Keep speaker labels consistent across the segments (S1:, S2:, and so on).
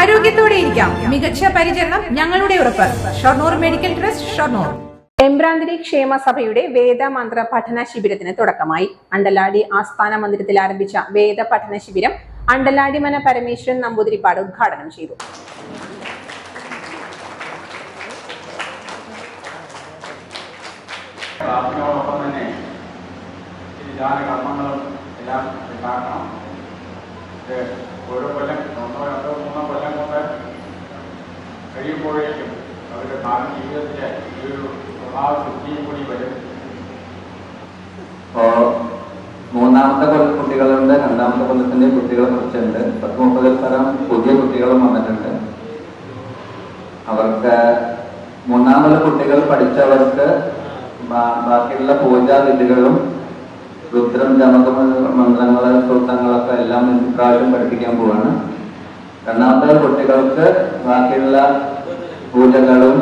S1: ആരോഗ്യത്തോടെ ഇരിക്കാം. മികച്ച പരിചരണം ഞങ്ങളുടെ ഉറപ്പ്. Shoranur medical trust Shoranur.
S2: Embranthiri ക്ഷേമ സഭയുടെ വേദമന്ത്ര പഠന ശിബിരത്തിന് തുടക്കമായി. അണ്ടലാടി ആസ്ഥാന മന്ദിരത്തിൽ ആരംഭിച്ച വേദ പഠന ശിബിരം അണ്ടലാടി മന പരമേശ്വരൻ നമ്പൂതിരിപ്പാട് ഉദ്ഘാടനം ചെയ്തു.
S3: പ്രാർത്ഥനയോടൊപ്പം തന്നെ ഈ എല്ലാം ഉണ്ടാക്കണം. ഇത് ഓരോ കൊല്ലം ഒന്നോ രണ്ടോ കഴിയുമ്പോഴേക്കും അവരുടെ ഭാവി ജീവിതത്തിലെ ഈ ഒരു സ്വഭാവ ശുദ്ധിയും കൂടി വരും
S4: മൂന്നാമത്തെ കൊല്ലം കുട്ടികളുണ്ട് രണ്ടാമത്തെ കൊല്ലത്തിന്റെ കുട്ടികളെ കുറിച്ചുണ്ട്. പത്ത് മുപ്പതിൽ തരം പുതിയ കുട്ടികളും വന്നിട്ടുണ്ട്. അവർക്ക് മൂന്നാമത് കുട്ടികൾ പഠിച്ചവർക്ക് ബാക്കിയുള്ള പൂജാവിധികളും രുദ്രം ജമക മന്ത്രങ്ങൾ സൂത്രങ്ങളൊക്കെ എല്ലാം ഇപ്രാവശ്യം പഠിപ്പിക്കാൻ പോവാണ്. രണ്ടാമത്തെ കുട്ടികൾക്ക് ബാക്കിയുള്ള പൂജകളും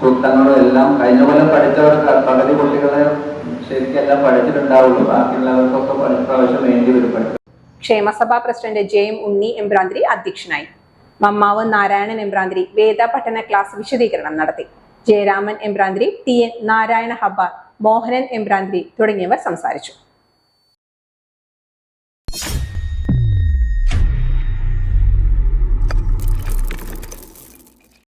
S4: കുത്തങ്ങളും എല്ലാം കഴിഞ്ഞ പോലെ പഠിച്ചവർക്ക് പകുതി കുട്ടികളെ ശരിക്കെല്ലാം പഠിച്ചിട്ടുണ്ടാവുള്ളൂ. ബാക്കിയുള്ളവർക്കൊക്കെ പ്രാവശ്യം വേണ്ടി വരും
S2: ക്ഷേമസഭാ president J M Unni Embranthiri അധ്യക്ഷനായി. മമ്മാവ് നാരായണൻ എംബ്രാന്തിരി വേദ പഠന ക്ലാസ് വിശദീകരണം നടത്തി. ജയരാമൻ എംബ്രാന്തിരി ടി എൻ നാരായണ ഹബ്ബാർ മോഹനൻ എംബ്രാന്തിരി തുടങ്ങിയവർ സംസാരിച്ചു.